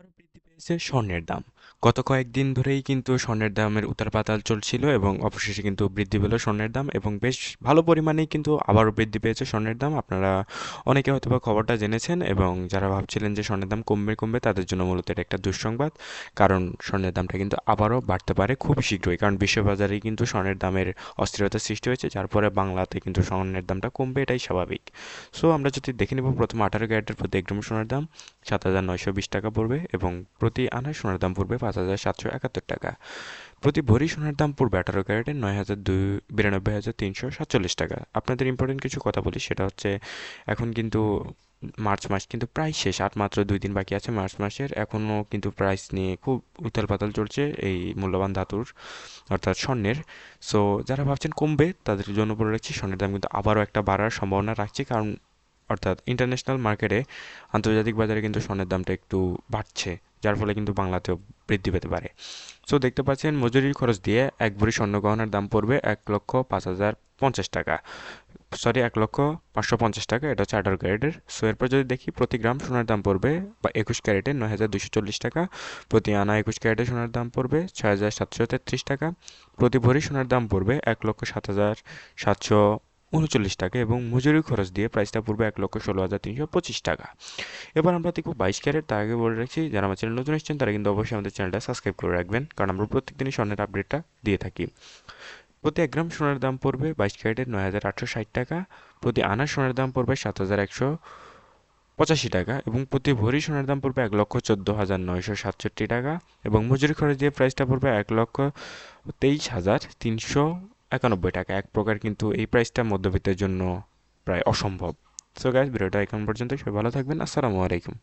আবারও বৃদ্ধি পেয়েছে স্বর্ণের দাম। গত কয়েকদিন ধরেই কিন্তু স্বর্ণের দামের উতার পাতাল চলছিল এবং অবশেষে কিন্তু বৃদ্ধি পেল স্বর্ণের দাম এবং বেশ ভালো পরিমাণেই কিন্তু আবারও বৃদ্ধি পেয়েছে স্বর্ণের দাম। আপনারা অনেকে হয়তো বা খবরটা জেনেছেন এবং যারা ভাবছিলেন যে স্বর্ণের দাম কমবে কমবে তাদের জন্য মূলত এটা একটা দুঃসংবাদ। কারণ স্বর্ণের দামটা কিন্তু আবারও বাড়তে পারে খুব শীঘ্রই, কারণ বিশ্ববাজারেই কিন্তু স্বর্ণের দামের অস্থিরতার সৃষ্টি হয়েছে, যার পরে বাংলাতে কিন্তু স্বর্ণের দামটা কমবে এটাই স্বাভাবিক। সো আমরা যদি দেখে নেব প্রথম আঠারো ক্যারেটের প্রতি এক গ্রাম সোনার দাম, সাত হাজার নয়শো বিশ টাকা পড়বে এবং প্রতি আনায় সোনার দাম পড়বে পাঁচ হাজার সাতশো একাত্তর টাকা। প্রতি ভরি সোনার দাম পড়বে আঠারো ক্যারেটের নয় হাজার দুই বিরানব্বই হাজার তিনশো সাতচল্লিশ টাকা। আপনাদের ইম্পর্টেন্ট কিছু কথা বলি, সেটা হচ্ছে এখন কিন্তু মার্চ মাস কিন্তু প্রায় শেষ আর মাত্র দুই দিন বাকি আছে মার্চ মাসের। এখনও কিন্তু প্রাইস নিয়ে খুব উথাল পাতাল চলছে এই মূল্যবান ধাতুর, অর্থাৎ স্বর্ণের। সো যারা ভাবছেন কমবে, তাদের জন্য বলে রাখছি, স্বর্ণের দাম কিন্তু আবারও একটা বাড়ার সম্ভাবনা রাখছি, কারণ অর্থাৎ ইন্টারন্যাশনাল মার্কেটে আন্তর্জাতিক বাজারে কিন্তু স্বর্ণের দামটা একটু বাড়ছে, যার ফলে কিন্তু বাংলাতেও বৃদ্ধি পেতে পারে। সো দেখতে পাচ্ছেন, মজুরির খরচ দিয়ে এক ভরি স্বর্ণ গহনার দাম পড়বে এক লক্ষ পাঁচ হাজার পঞ্চাশ টাকা। সরি এক লক্ষ পাঁচশো পঞ্চাশ টাকা, এটা হচ্ছে আঠারো ক্যারেটের। সো এরপর যদি দেখি প্রতি গ্রাম সোনার দাম পড়বে বা একুশ ক্যারেটে নয় হাজার দুশো চল্লিশ টাকা, প্রতি আনা একুশ ক্যারেটে সোনার দাম পড়বে ছয় হাজার সাতশো তেত্রিশ টাকা, প্রতি ভরি সোনার দাম পড়বে এক লক্ষ সাত হাজার সাতশো উনচল্লিশ টাকা এবং মজুরি খরচ দিয়ে প্রাইসটা পড়বে এক লক্ষ ষোলো হাজার তিনশো পঁচিশ টাকা। এবার আমরা দেখব বাইশ ক্যারেট, তার আগে বলে রাখছি, যারা আমার চ্যানেল নতুন এসেছেন, তারা কিন্তু অবশ্যই আমাদের চ্যানেলটা সাবস্ক্রাইব করে রাখবেন, কারণ আমরা প্রত্যেকদিনই স্বর্ণের আপডেটটা দিয়ে থাকি। প্রতি এক গ্রাম সোনার দাম পড়বে বাইশ ক্যারেটের নয় হাজার আটশো ষাট টাকা, প্রতি আনা সোনার দাম পড়বে সাত হাজার একশো পঁচাশি টাকা এবং প্রতি ভরি সোনার দাম পড়বে এক লক্ষ চোদ্দ হাজার নয়শো সাতষট্টি টাকা এবং মজুরি খরচ দিয়ে প্রাইসটা পড়বে এক লক্ষ তেইশ হাজার তিনশো একানব্বই টাকা, এক প্রকার কিন্তু এই প্রাইসটা মধ্যবিত্তের জন্য প্রায় অসম্ভব। সো গাইজ ভিডিওটা এখন পর্যন্ত সবাই ভালো থাকবেন, আসসালামু আলাইকুম।